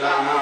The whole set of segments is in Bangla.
Allah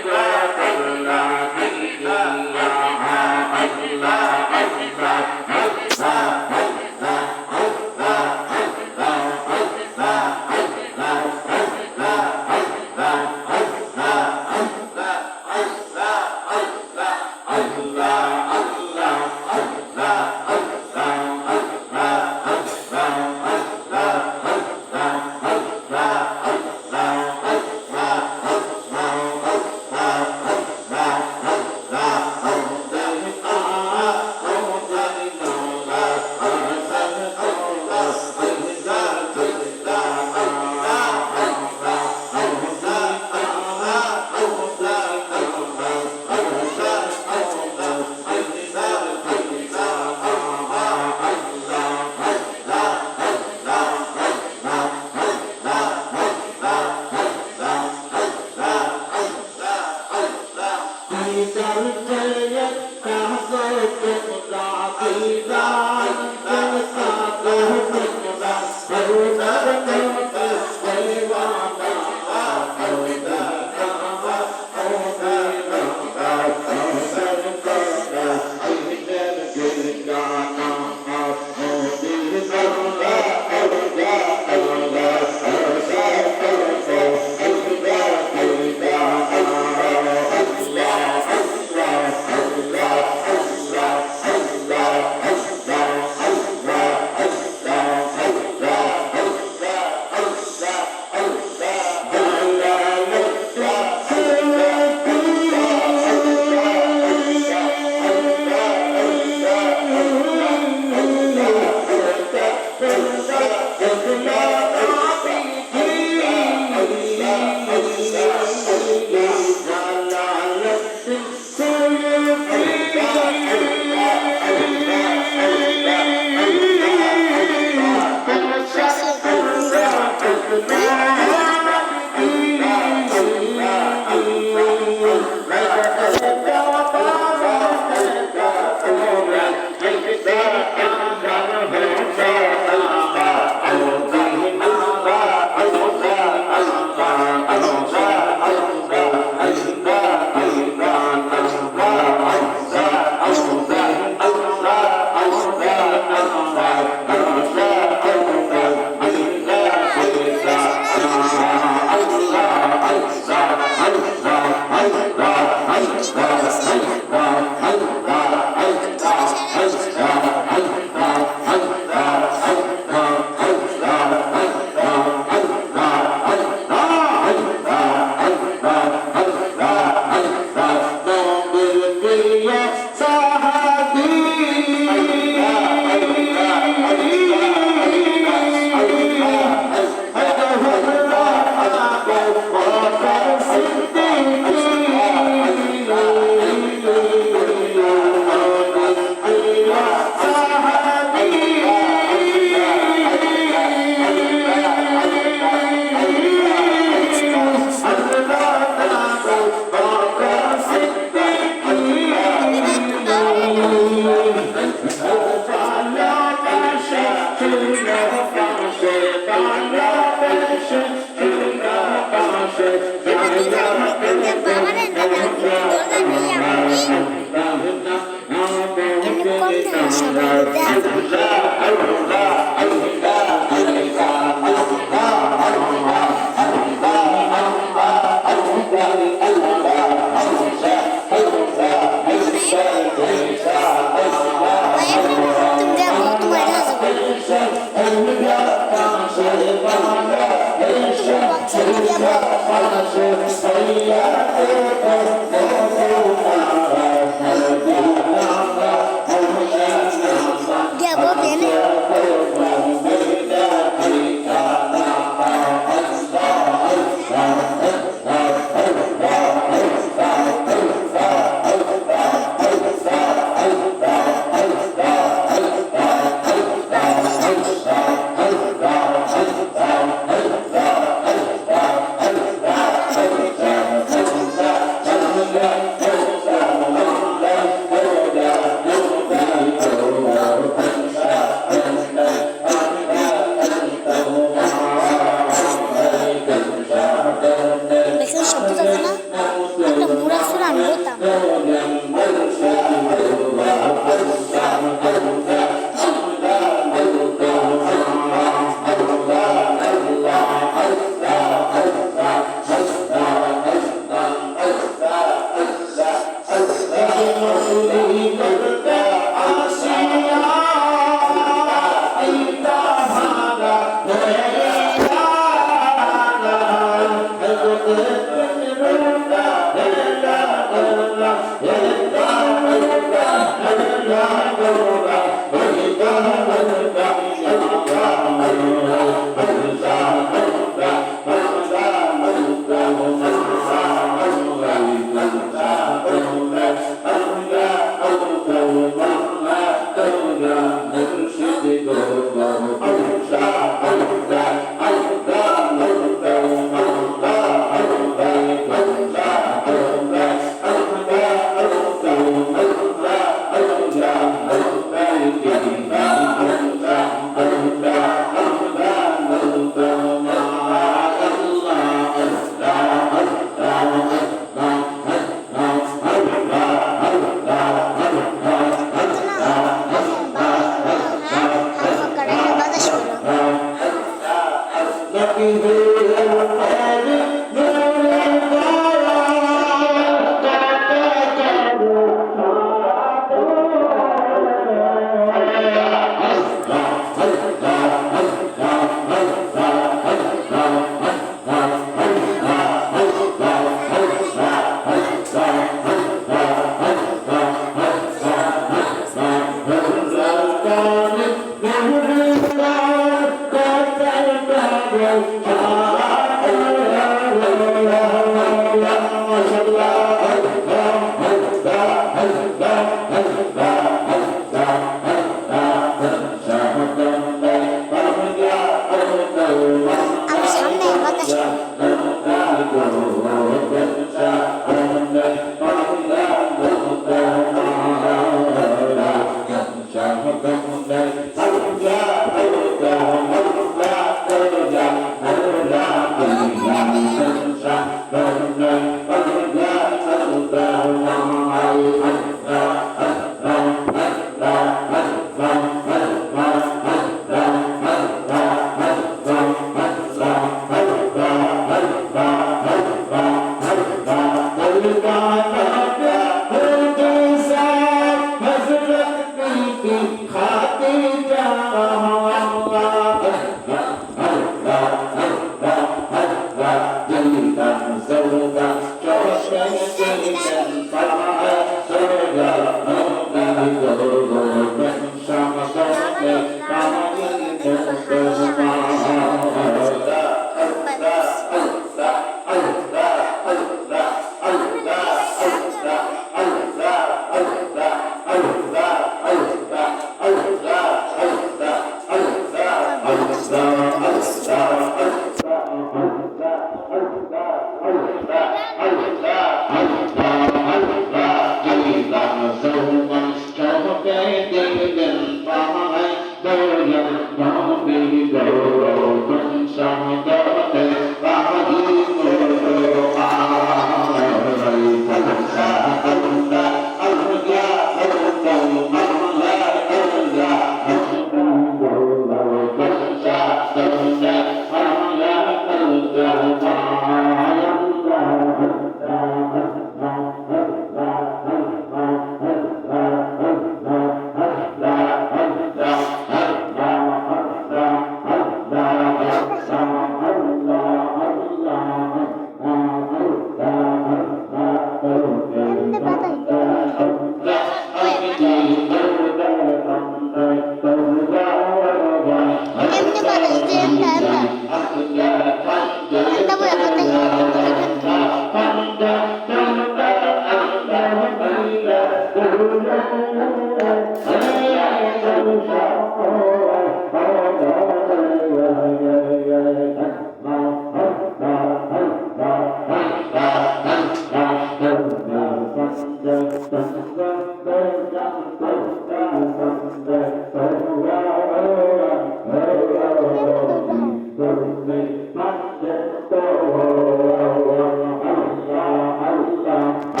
Thank you.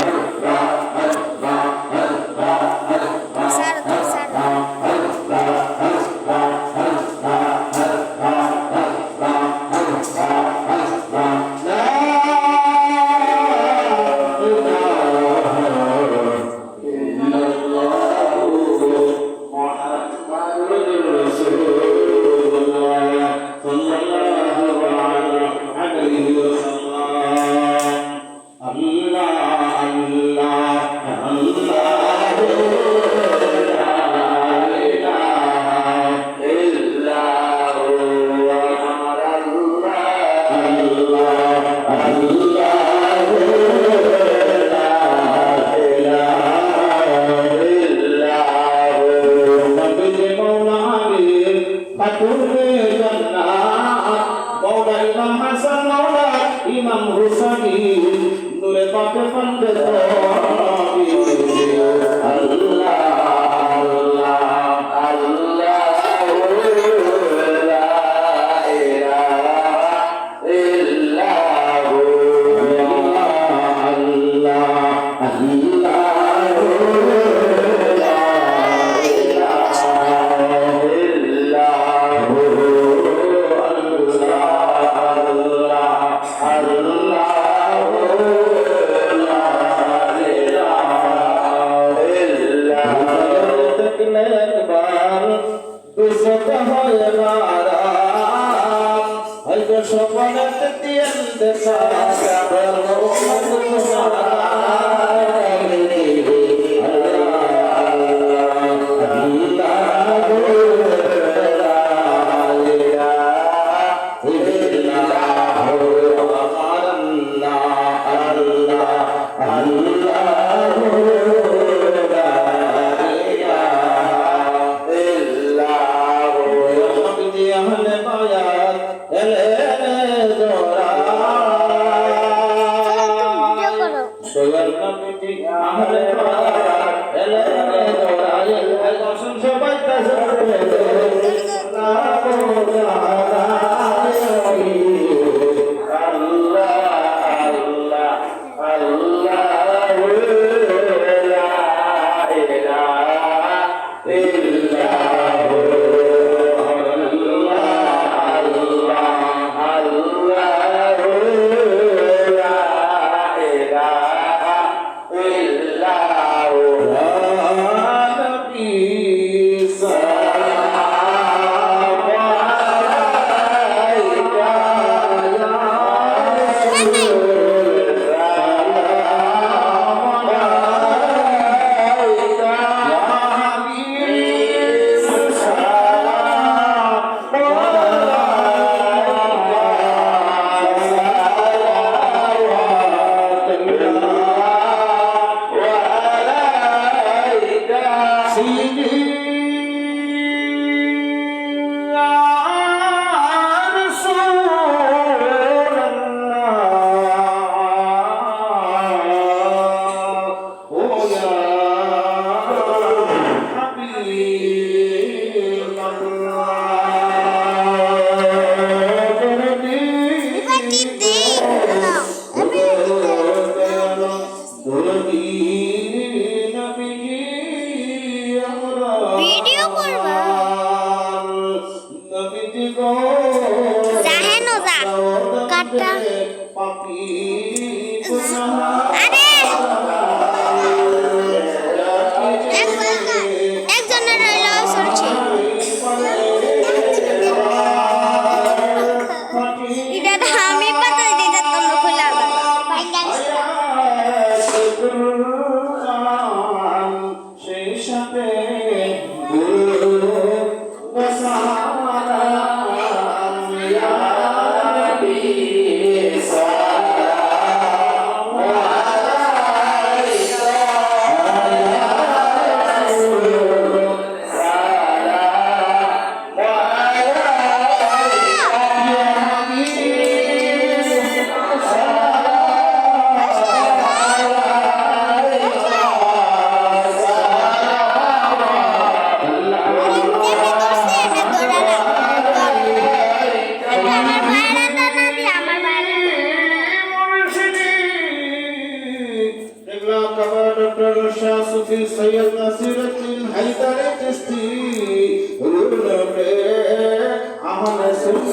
ইমাম Hussain. Video de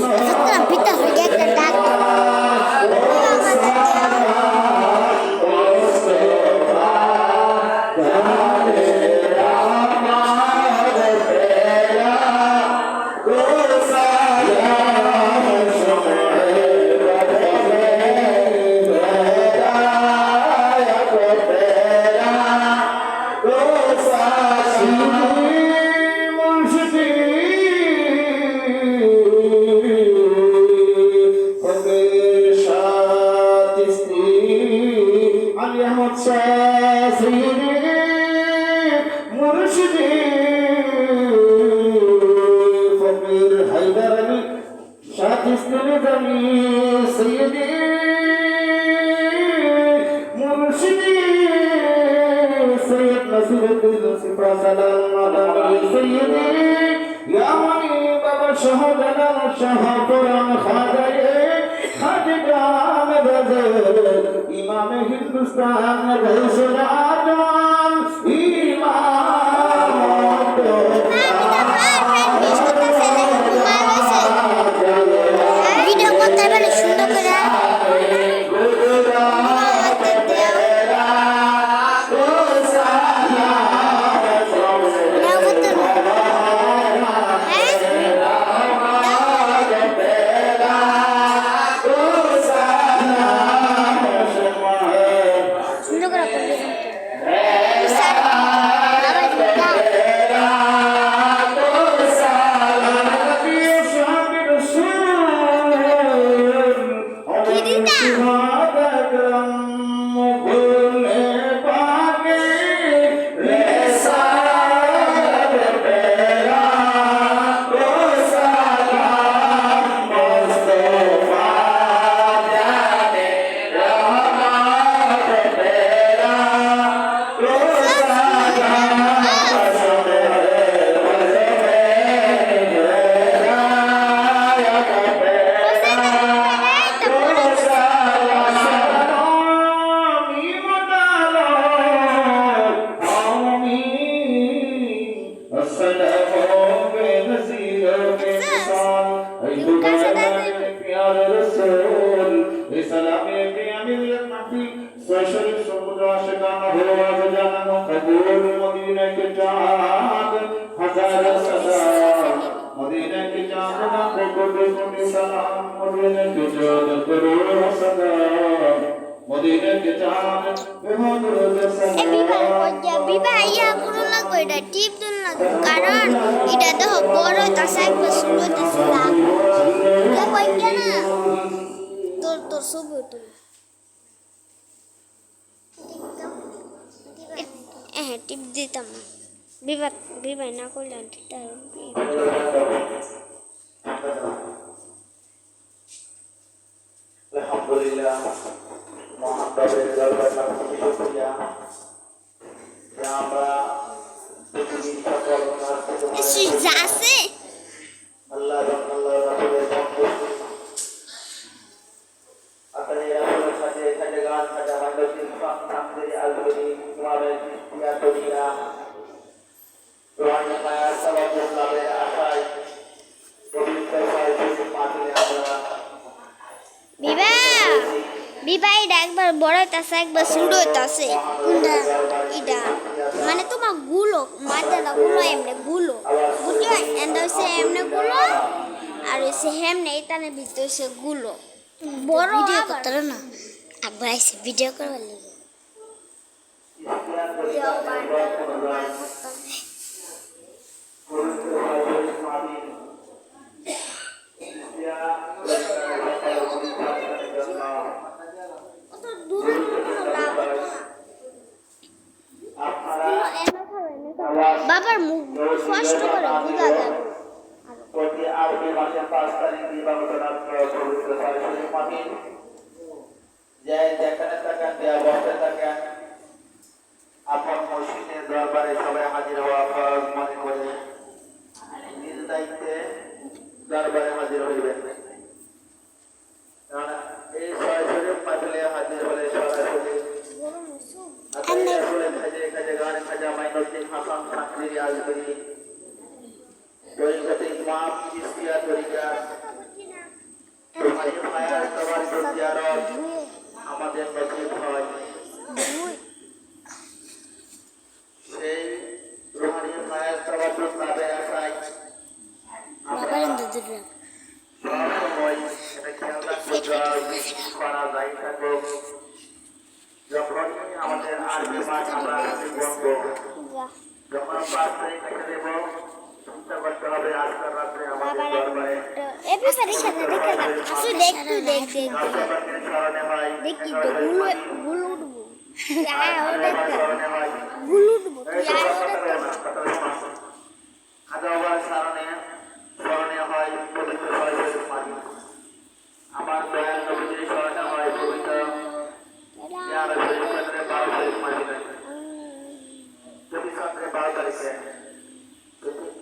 Allah القدس فسلام على سيدي يا منيب شهدنا شهدنا خادي خادي عامد إمام هندوستان غيث العدوان إمام nasıl vurdum? Evet dipti tamam. Bir bak bir bana kullandı. Elhamdülillah. Muhabbet This is the video call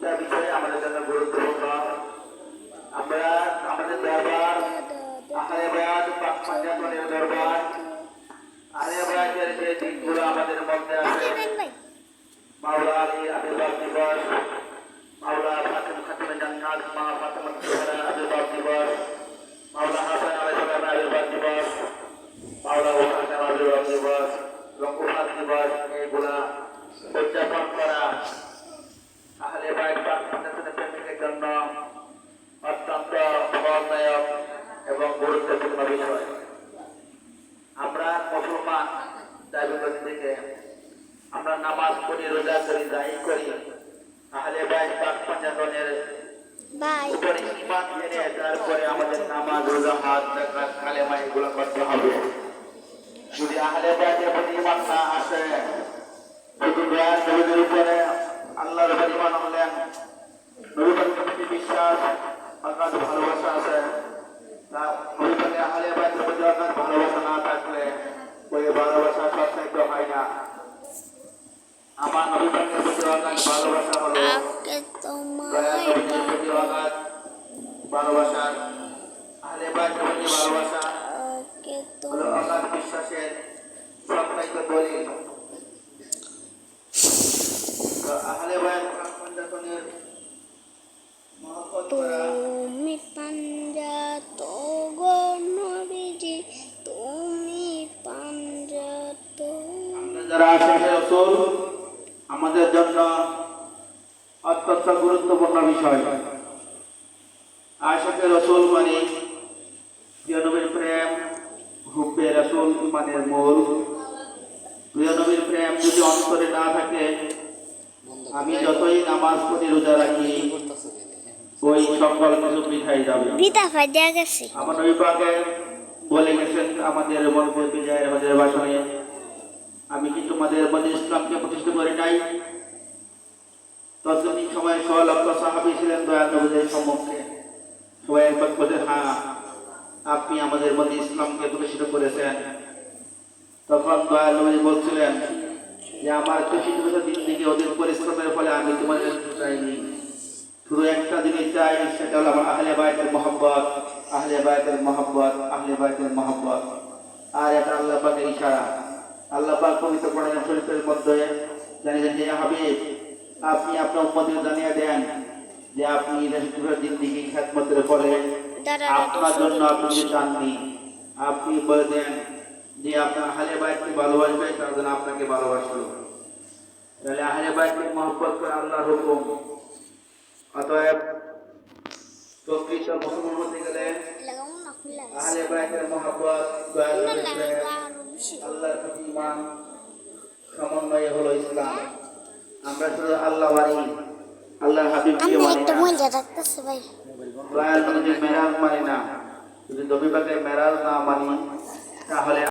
তিনটা বিষয় আমাদের জন্য গুরুত্বপূর্ণ। আমরা আমাদের দরবার আহারে বেয়াদ পাকমানিয়াতনের দরবার আহারে বেয়াদের যে দিকগুলো আমাদের মধ্যে আছে মাওলা আলী আবির্ভাব দিবস মাওলা ফাতেম খাতুনে জান্নাত মা ফাতেমা জোহরা আবির্ভাব দিবস মাওলা হাসান আলাইহিসসালাম আবির্ভাব দিবস মাওলা হুসাইন আবির্ভাব দিবস রঙ্গুফাত দিবস এইগুলা উদযাপন করা আহলে বাইত পাক ফাতেমের প্রেমিকের জন্য অত্যন্ত ফলদায়ক এবং গুরুত্বপূর্ণ বিষয়। আমরা মুসলমান দাবিগত থেকে আমরা নামাজ পড়ি রোজা করি যাই করি তাহলে ভাই পাক পাঞ্জাতনের উপরে ইমান এনে তারপরে আমাদের নামাজ রোজা হাত জাকাত কালেমা এগুলো করতে হবে। যদি আহলে বাইতের প্রতি ইমান না আসে শুধু নবীদের উপরে আল্লাহর উপর হলেন। নবীদের প্রতি বিশ্বাস অর্থাৎ ভালোবাসা আছে। তা নবীদের আহলে বাইতের প্রতি অর্থাৎ ভালোবাসা না থাকলে ওই ভালোবাসা সত্যায়িত হয় না। আমার নবীদের প্রতি অর্থাৎ ভালোবাসা হলো প্রতি ভালোবাসা আহলে বাইতের প্রতি ভালোবাসা। হলো অগাধ বিশ্বাসের সত্যায়িত দলিল। আহলে বাইত পঞ্জাতনের মহব্বত করা তুমি পাঞ্জা গো নবীজি, তুমি পাঞ্জা তো আমরা যারা আশেখে রসুল, আমাদের জন্য অত্যন্ত গুরুত্বপূর্ণ বিষয়। আশেখে রসুল মানে প্রিয় নবীর প্রেম, হুব্বে রসুল ইমানের মূল। প্রিয় নবীর প্রেম যদি অন্তরে না থাকে আমি যতই নামাজ পড়ি রোজা রাখি ওই সকল কিছু পিঠাই যাবে। বিতা ফাইদা গেছে। আমার নবী পাকে বলে গেছেন আমাদের মধ্যে বিজয় আমাদের ভাষণে আমি কি তোমাদের মধ্যে ইসলামকে প্রতিষ্ঠা করে নাই? তৎকালীন সময় ছ লক্ষ সাহাবি ছিলেন দয়াল নবীদের সম্মুখে। সবাই একবার বলে হ্যাঁ আপনি আমাদের মধ্যে ইসলামকে প্রতিষ্ঠিত করেছেন। তখন দয়াল নবী বলছিলেন যে আমার বছর দিন থেকে ওদের পরিশ্রমের ফলে আমি তোমাদের চাইনি। শুধু একটা জিনিস চাই সেটা হলো আমার আহলে বায়তের মোহাম্মত আহলে বায়তের মোহাম্মত আহলে বায়তের মোহাম্মত আর এটা আল্লাহ পাকের ইশারা। আল্লাহ পাক পবিত্র কোরআন শরীফের মধ্যে জানিয়েছেন যে হাবিব আপনি আপনার উম্মতকে জানিয়ে দেন যে আপনি দিকে খ্যাতমতের ফলে আপনার জন্য আপনি চাননি। আপনি বলে দেন যে আপনার আহলে বায়তকে ভালোবাসবে তার জন্য আপনাকে ভালোবাসলো। তাহলে আহলে বায়তকে মহব্বত করে আল্লাহর হুকুম। অতএব প্রকৃত মুসলমান হতে গেলে আহলে বাইতের মহব্বত আল্লাহর প্রতি ঈমান সমন্বয় হলো ইসলাম। আমরা শুধু আল্লাহ মানি আল্লাহর হাবিবকে মানি একটা না। দয়াল নবীর মেরাজ মানি না যদি পাকের মেরাজ না মানি তাহলে